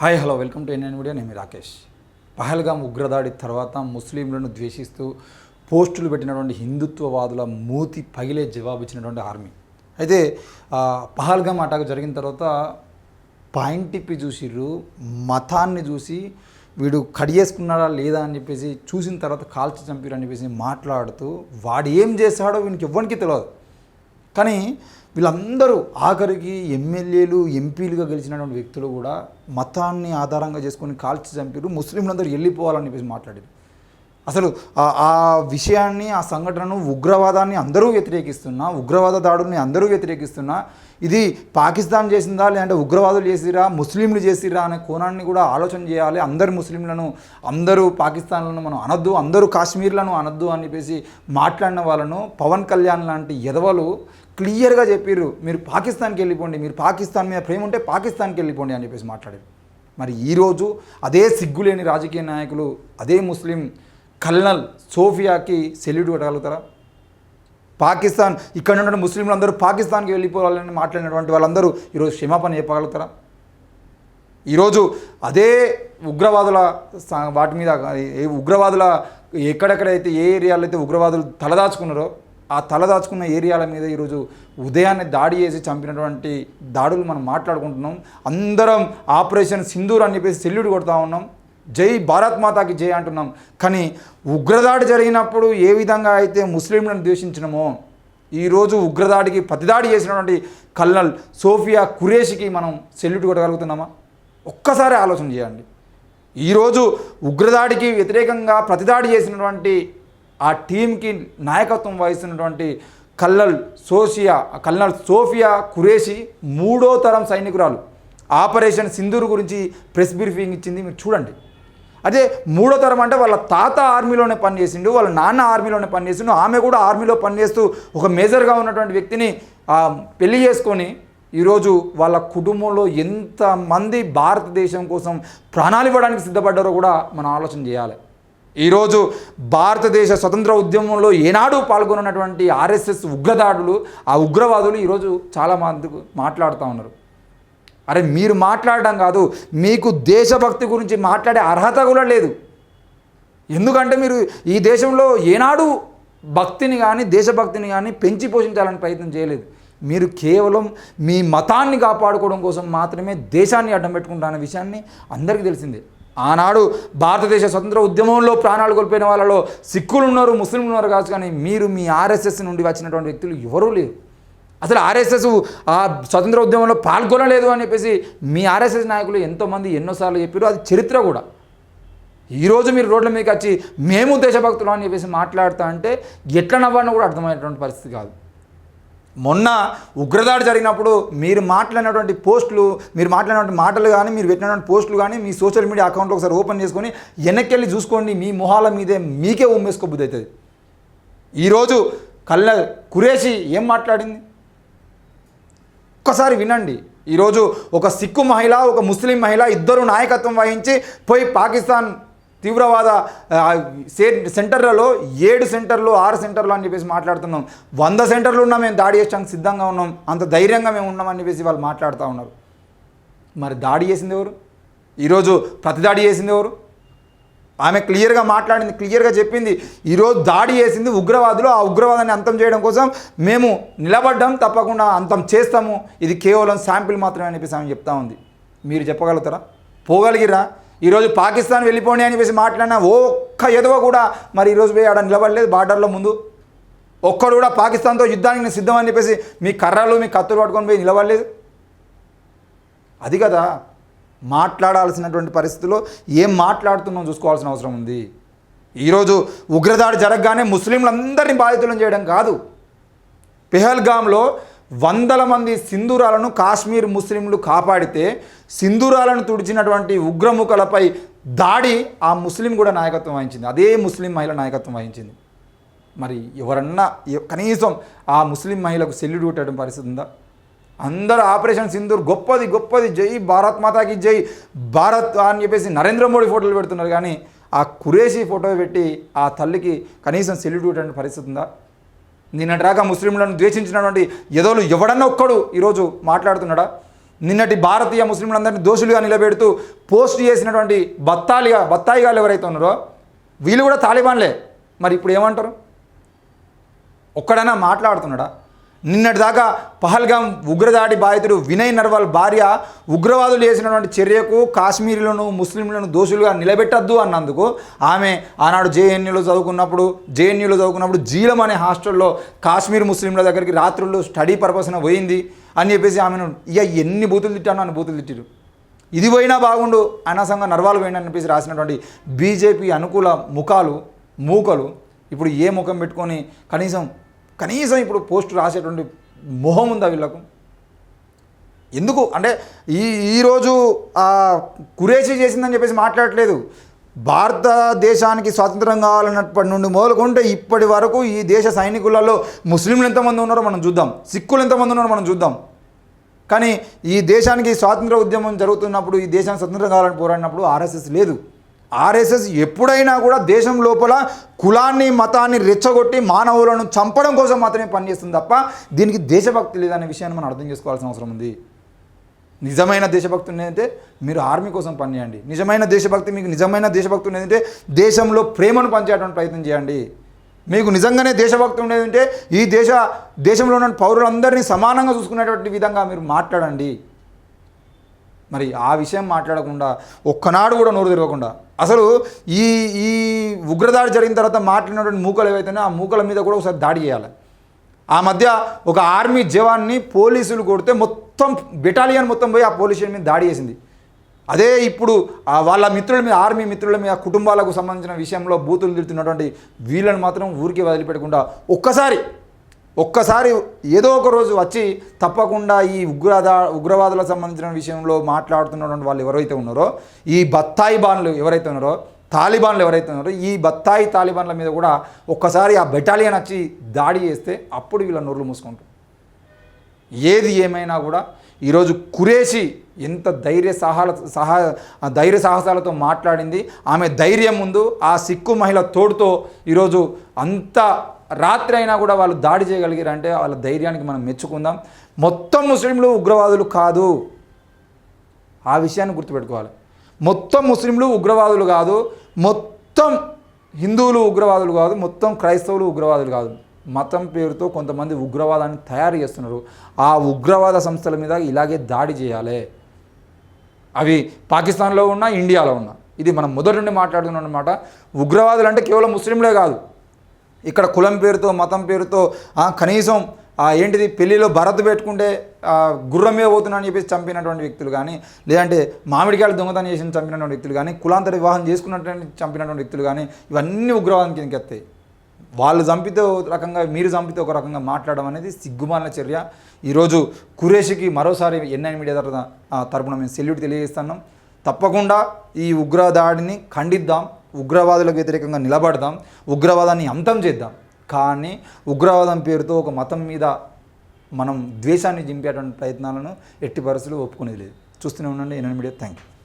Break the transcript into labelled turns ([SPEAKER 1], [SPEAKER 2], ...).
[SPEAKER 1] Hi hello welcome to NN media. నేను రాకేష్. పహల్గాం ఉగ్రదాడి తర్వాత ముస్లింలను ద్వేషిస్తూ పోస్టులు పెట్టినటువంటి హిందుత్వవాదుల మూతి పగిలే జవాబు ఇచ్చినటువంటి ఆర్మీ. అయితే పహల్గాం అటాక్ జరిగిన తర్వాత పాయింట్ తిప్పి చూసిర్రు మతాన్ని చూసి వీడు కడిగేసుకున్నాడా లేదా అని చెప్పేసి చూసిన తర్వాత కాల్చి చంపారు అని చెప్పేసి మాట్లాడుతూ వాడు ఏం చేశాడో వీనికి ఎవ్వరికి తెలియదు కానీ వీళ్ళందరూ ఆఖరికి ఎమ్మెల్యేలు ఎంపీలుగా గెలిచినటువంటి వ్యక్తులు కూడా మతాన్ని ఆధారంగా చేసుకొని కాల్చి చంపారు ముస్లింలందరూ వెళ్ళిపోవాలని చెప్పేసి మాట్లాడారు అసలు ఆ- విషయాన్ని ఆ సంఘటనను ఉగ్రవాదాన్ని అందరూ వ్యతిరేకిస్తున్నా ఉగ్రవాద దాడుల్ని అందరూ వ్యతిరేకిస్తున్నా ఇది పాకిస్తాన్ చేసిందా లేదంటే ఉగ్రవాదులు చేసిరా ముస్లింలు చేసిరా అనే కోణాన్ని కూడా ఆలోచన చేయాలి. అందరు ముస్లింలను అందరూ పాకిస్తాన్లను మనం అనొద్దు అందరూ కాశ్మీర్లను అనొద్దు అని చెప్పేసి మాట్లాడిన వాళ్ళను పవన్ కళ్యాణ్ లాంటి ఎదవలు క్లియర్గా చెప్పారు మీరు పాకిస్తాన్కి వెళ్ళిపోండి మీరు పాకిస్తాన్ మీద ప్రేమ ఉంటే పాకిస్తాన్కి వెళ్ళిపోండి అని చెప్పేసి మాట్లాడారు. మరి ఈరోజు అదే సిగ్గులేని రాజకీయ నాయకులు అదే ముస్లిం కల్నల్ సోఫియాకి సెల్యూట్ కొట్టగలుగుతారా? పాకిస్తాన్ ఇక్కడ ఉన్న ముస్లింలు అందరూ పాకిస్తాన్కి వెళ్ళిపోవాలని మాట్లాడినటువంటి వాళ్ళందరూ ఈరోజు క్షమాపణ చెప్పగలుగుతారా? ఈరోజు అదే ఉగ్రవాదుల వాటి మీద ఏ ఉగ్రవాదుల ఎక్కడెక్కడైతే ఏ ఏరియాలో అయితే ఉగ్రవాదులు తలదాచుకున్నారో ఆ తలదాచుకున్న ఏరియాల మీద ఈరోజు ఉదయాన్నే దాడి చేసి చంపినటువంటి దాడులు మనం మాట్లాడుకుంటున్నాం. అందరం ఆపరేషన్ సింధూర్ అని చెప్పేసి సెల్యూట్ కొడతా ఉన్నాం. జై భారత్ మాతాకి జై అంటున్నాం. కానీ ఉగ్రదాడి జరిగినప్పుడు ఏ విధంగా అయితే ముస్లింలను ద్వేషించినమో ఈరోజు ఉగ్రదాడికి ప్రతిదాడి చేసినటువంటి కల్నల్ సోఫియా కురేషికి మనం సెల్యూట్ కొట్టగలుగుతున్నామా? ఒక్కసారి ఆలోచన చేయండి. ఈరోజు ఉగ్రదాడికి వ్యతిరేకంగా ప్రతిదాడి చేసినటువంటి ఆ టీంకి నాయకత్వం వహిస్తున్నటువంటి colonel socio colonel Sofiya Qureshi మూడో తరం సైనికురాలు. ఆపరేషన్ సింధూర్ గురించి ప్రెస్ బ్రీఫింగ్ ఇచ్చింది మీరు చూడండి. అదే మూడో తరం అంటే వాళ్ళ తాత ఆర్మీలోనే పనిచేసిండు వాళ్ళ నాన్న ఆర్మీలోనే పనిచేసిండు ఆమె కూడా ఆర్మీలో పనిచేస్తూ ఒక మేజర్గా ఉన్నటువంటి వ్యక్తిని పెళ్ళి చేసుకొని ఈరోజు వాళ్ళ కుటుంబంలో ఎంతమంది భారతదేశం కోసం ప్రాణాలు ఇవ్వడానికి సిద్ధపడ్డారో కూడా మనం ఆలోచన చేయాలి. ఈరోజు భారతదేశ స్వతంత్ర ఉద్యమంలో ఏనాడు పాల్గొన్నటువంటి ఆర్ఎస్ఎస్ ఉగ్రదాడులు ఆ ఉగ్రవాదులు ఈరోజు చాలా మందికి మాట్లాడుతూ ఉన్నారు. అరే మీరు మాట్లాడడం కాదు మీకు దేశభక్తి గురించి మాట్లాడే అర్హత కూడా లేదు. ఎందుకంటే మీరు ఈ దేశంలో ఏనాడు భక్తిని కానీ దేశభక్తిని కానీ పెంచి పోషించాలని ప్రయత్నం చేయలేదు. మీరు కేవలం మీ మతాన్ని కాపాడుకోవడం కోసం మాత్రమే దేశాన్ని అడ్డం పెట్టుకుంటారనే విషయాన్ని అందరికీ తెలిసిందే. ఆనాడు భారతదేశ స్వతంత్ర ఉద్యమంలో ప్రాణాలు కోల్పోయిన వాళ్ళలో సిక్కులు ఉన్నారు ముస్లింలు ఉన్నారు కావచ్చు కానీ మీరు మీ ఆర్ఎస్ఎస్ నుండి వచ్చినటువంటి వ్యక్తులు ఎవరూ లేరు. అసలు ఆర్ఎస్ఎస్ ఆ స్వతంత్ర ఉద్యమంలో పాల్గొనలేదు అని చెప్పేసి మీ ఆర్ఎస్ఎస్ నాయకులు ఎంతోమంది ఎన్నోసార్లు చెప్పారు. అది చరిత్ర కూడా. ఈరోజు మీరు రోడ్ల మీదకి వచ్చి మేము దేశభక్తులు అని చెప్పేసి మాట్లాడుతా అంటే ఎట్లా నవ్వాలని కూడా అర్థమయ్యేటువంటి పరిస్థితి కాదు. మొన్న ఉగ్రదాడి జరిగినప్పుడు మీరు మాట్లాడినటువంటి పోస్టులు మీరు మాట్లాడినటువంటి మాటలు కానీ మీరు పెట్టినటువంటి పోస్టులు కానీ మీ సోషల్ మీడియా అకౌంట్లో ఒకసారి ఓపెన్ చేసుకొని వెనక్కి వెళ్ళి చూసుకోండి మీ మొహాల మీదే మీకే ఉమ్మేసుకోబుద్ది అవుతుంది ఈరోజు కళ్ళ కురేషి ఏం మాట్లాడింది? ఒక్కసారి వినండి. ఈరోజు ఒక సిక్కు మహిళ ఒక ముస్లిం మహిళ ఇద్దరు నాయకత్వం వహించి పోయి పాకిస్తాన్ తీవ్రవాద సెంటర్లలో ఏడు సెంటర్లు ఆరు సెంటర్లు అని చెప్పేసి మాట్లాడుతున్నాం. వంద సెంటర్లు ఉన్నా మేము దాడి చేయడానికి సిద్ధంగా ఉన్నాం. అంత ధైర్యంగా మేము ఉన్నామని చెప్పేసి వాళ్ళు మాట్లాడుతూ ఉన్నారు. మరి దాడి చేసింది ఎవరు? ఈరోజు ప్రతి దాడి చేసింది ఎవరు? ఆమె క్లియర్గా మాట్లాడింది క్లియర్గా చెప్పింది. ఈరోజు దాడి చేసింది ఉగ్రవాదులు. ఆ ఉగ్రవాదాన్ని అంతం చేయడం కోసం మేము నిలబడ్డం తప్పకుండా అంతం చేస్తాము. ఇది కేవలం శాంపిల్ మాత్రమే అని చెప్పేసి ఆమె చెప్తా ఉంది. మీరు చెప్పగలుగుతారా? పోగలిగిరా ఈరోజు పాకిస్తాన్ వెళ్ళిపోండి అని చెప్పేసి మాట్లాడిన ఒక్క ఎదవ కూడా మరి ఈరోజు పోయి ఆడ నిలబడలేదు బార్డర్లో ముందు. ఒక్కడు కూడా పాకిస్తాన్తో యుద్ధానికి నేను సిద్ధం అని చెప్పేసి మీ కర్రలు మీ కత్తులు పట్టుకొని పోయి నిలబడలేదు. అది కదా మాట్లాడాల్సినటువంటి పరిస్థితుల్లో ఏం మాట్లాడుతున్నాం చూసుకోవాల్సిన అవసరం ఉంది. ఈరోజు ఉగ్రదాడి జరగగానే ముస్లింలందరినీ బాధితులను చేయడం కాదు. పెహల్గామ్లో వందల మంది సింధూరాలను కాశ్మీర్ ముస్లింలు కాపాడితే సింధూరాలను తుడిచినటువంటి ఉగ్రముఖలపై దాడి ఆ ముస్లిం కూడా నాయకత్వం వహించింది. అదే ముస్లిం మహిళ నాయకత్వం వహించింది. మరి ఎవరన్నా కనీసం ఆ ముస్లిం మహిళకు సెల్యూట్ కొట్టడం పరిస్థితి ఉందా? అందరూ ఆపరేషన్ సింధూర్ గొప్పది గొప్పది జై భారత్ మాతాకి జై భారత్ అని చెప్పేసి నరేంద్ర మోడీ ఫోటోలు పెడుతున్నారు కానీ ఆ కురేషి ఫోటో పెట్టి ఆ తల్లికి కనీసం సెల్యూట్ కొట్టడం పరిస్థితి ఉందా? నిన్నటిదాకా ముస్లింలను ద్వేషించినటువంటి ఎదోలు ఎవడన్నా ఒక్కడు ఈరోజు మాట్లాడుతున్నాడా? నిన్నటి భారతీయ ముస్లింలందరినీ దోషులుగా నిలబెడుతూ పోస్ట్ చేసినటువంటి బత్తాలిగా బత్తాయిగాలు ఎవరైతే ఉన్నారో వీళ్ళు కూడా తాలిబాన్లే. మరి ఇప్పుడు ఏమంటారు? ఒక్కడైనా మాట్లాడుతున్నాడా? నిన్నటి దాకా పహల్గాం ఉగ్రదాడి బాధితుడు వినయ్ నర్వాల్ భార్య ఉగ్రవాదులు చేసినటువంటి చర్యకు కాశ్మీరులను ముస్లింలను దోషులుగా నిలబెట్టద్దు అన్నందుకు ఆమె ఆనాడు జేఎన్యూలో చదువుకున్నప్పుడు జేఎన్యూలో చదువుకున్నప్పుడు జీలం అనే హాస్టల్లో కాశ్మీర్ ముస్లింల దగ్గరికి రాత్రుల్లో స్టడీ పర్పస్న పోయింది అని చెప్పేసి ఆమెను ఇక ఎన్ని బూతులు తిట్టానో అని బూతులు తిట్టిరు ఇది పోయినా బాగుండు అనసంగా నర్వాలు పోయినా అని చెప్పేసి రాసినటువంటి బీజేపీ అనుకూల ముఖాలు మూకలు ఇప్పుడు ఏ ముఖం పెట్టుకొని కనీసం కనీసం ఇప్పుడు పోస్ట్ రాసేటువంటి మొహం ఉందా వీళ్ళకు? ఎందుకు? అంటే ఈ ఈరోజు ఆ కురేషి చేసిందని చెప్పేసి మాట్లాడట్లేదు. భారతదేశానికి స్వాతంత్రం కావాలన్నప్పటి నుండి మొదలుకుంటే ఇప్పటి వరకు ఈ దేశ సైనికులలో ముస్లింలు ఎంతమంది ఉన్నారో మనం చూద్దాం. సిక్కులు ఎంతమంది ఉన్నారో మనం చూద్దాం. కానీ ఈ దేశానికి స్వాతంత్ర ఉద్యమం జరుగుతున్నప్పుడు ఈ దేశానికి స్వతంత్రం కావాలని పోరాడినప్పుడు ఆర్ఎస్ఎస్ లేదు. ఆర్ఎస్ఎస్ ఎప్పుడైనా కూడా దేశం లోపల కులాన్ని మతాన్ని రెచ్చగొట్టి మానవులను చంపడం కోసం మాత్రమే పనిచేస్తుంది తప్ప దీనికి దేశభక్తి లేదనే విషయాన్ని మనం అర్థం చేసుకోవాల్సిన అవసరం ఉంది. నిజమైన దేశభక్తి ఉన్నదంటే మీరు ఆర్మీ కోసం పనిచేయండి. నిజమైన దేశభక్తి మీకు నిజమైన దేశభక్తి ఉన్నదంటే దేశంలో ప్రేమను పంచేటువంటి ప్రయత్నం చేయండి. మీకు నిజంగానే దేశభక్తి ఉండేదంటే ఈ దేశ దేశంలో ఉన్న పౌరులందరినీ సమానంగా చూసుకునేటువంటి విధంగా మీరు మాట్లాడండి. మరి ఆ విషయం మాట్లాడకుండా ఒక్కనాడు కూడా నోరు తెరవకుండా. అసలు ఈ ఈ ఉగ్రదాడి జరిగిన తర్వాత మాట్లాడినటువంటి మూకలు ఏవైతేనే ఆ మూకల మీద కూడా ఒకసారి దాడి చేయాలి. ఆ మధ్య ఒక ఆర్మీ జవాన్ని పోలీసులు కొడితే మొత్తం బెటాలియన్ మొత్తం పోయి ఆ పోలీస్ మీద దాడి చేసింది. అదే ఇప్పుడు వాళ్ళ మిత్రుల మీద ఆర్మీ మిత్రుల మీద కుటుంబాలకు సంబంధించిన విషయంలో బూతులు తిడుతున్నటువంటి వీళ్ళని మాత్రం ఊరికే వదిలిపెట్టకుండా ఒక్కసారి ఒక్కసారి ఏదో ఒక రోజు వచ్చి తప్పకుండా ఈ ఉగ్రదా ఉగ్రవాదులకు సంబంధించిన విషయంలో మాట్లాడుతున్నటువంటి వాళ్ళు ఎవరైతే ఉన్నారో ఈ బత్తాయి బాన్లు ఎవరైతే ఉన్నారో తాలిబాన్లు ఎవరైతే ఉన్నారో ఈ బత్తాయి తాలిబాన్ల మీద కూడా ఒక్కసారి ఆ బెటాలియన్ వచ్చి దాడి చేస్తే అప్పుడు వీళ్ళ నోర్లు మూసుకుంటారు. ఏది ఏమైనా కూడా ఈరోజు కురేషి ఎంత ధైర్య సాహాల సహా ధైర్య సాహసాలతో మాట్లాడింది. ఆమె ధైర్యం ముందు ఆ సిక్కు మహిళ తోడుతో ఈరోజు అంత రాత్రి అయినా కూడా వాళ్ళు దాడి చేయగలిగారంటే వాళ్ళ ధైర్యానికి మనం మెచ్చుకుందాం. మొత్తం ముస్లింలు ఉగ్రవాదులు కాదు. ఆ విషయాన్ని గుర్తుపెట్టుకోవాలి. మొత్తం ముస్లింలు ఉగ్రవాదులు కాదు. మొత్తం హిందువులు ఉగ్రవాదులు కాదు. మొత్తం క్రైస్తవులు ఉగ్రవాదులు కాదు. మతం పేరుతో కొంతమంది ఉగ్రవాదాన్ని తయారు చేస్తున్నారు. ఆ ఉగ్రవాద సంస్థల మీద ఇలాగే దాడి చేయాలి. అవి పాకిస్తాన్లో ఉన్నా ఇండియాలో ఉన్నా. ఇది మనం మొదటి నుండి మాట్లాడుతున్నాం అనమాట ఉగ్రవాదులు అంటే కేవలం ముస్లింలే కాదు. ఇక్కడ కులం పేరుతో మతం పేరుతో కనీసం ఏంటిది పెళ్ళిలో భరత్ పెట్టుకుంటే గుర్రమే గుర్రం పోతున్నా అని చెప్పేసి చంపినటువంటి వ్యక్తులు కానీ లేదంటే మామిడికాయలు దొంగతనం చేసి చంపినటువంటి వ్యక్తులు కానీ కులాంతర వివాహం చేసుకున్నటువంటి చంపినటువంటి వ్యక్తులు కానీ ఇవన్నీ ఉగ్రవాదం కిందకి వస్తాయి వాళ్ళు చంపితే ఒక రకంగా మీరు చంపితే ఒక రకంగా మాట్లాడడం అనేది సిగ్గుమాలిన చర్య. ఈరోజు కురేషికి మరోసారి ఎన్ఐన్ మీడియా తరఫున తరపున మేము సెల్యూట్ తెలియజేస్తున్నాం. తప్పకుండా ఈ ఉగ్ర దాడిని ఖండిద్దాం. ఉగ్రవాదులకు వ్యతిరేకంగా నిలబడదాం ఉగ్రవాదాన్ని అంతం చేద్దాం. కానీ ఉగ్రవాదం పేరుతో ఒక మతం మీద మనం ద్వేషాన్ని జింపేటువంటి ప్రయత్నాలను ఎట్టి పరిస్థితులు ఒప్పుకునేది లేదు. చూస్తూనే ఉండండి ఎన్ఎన్ మీడియా. Thank you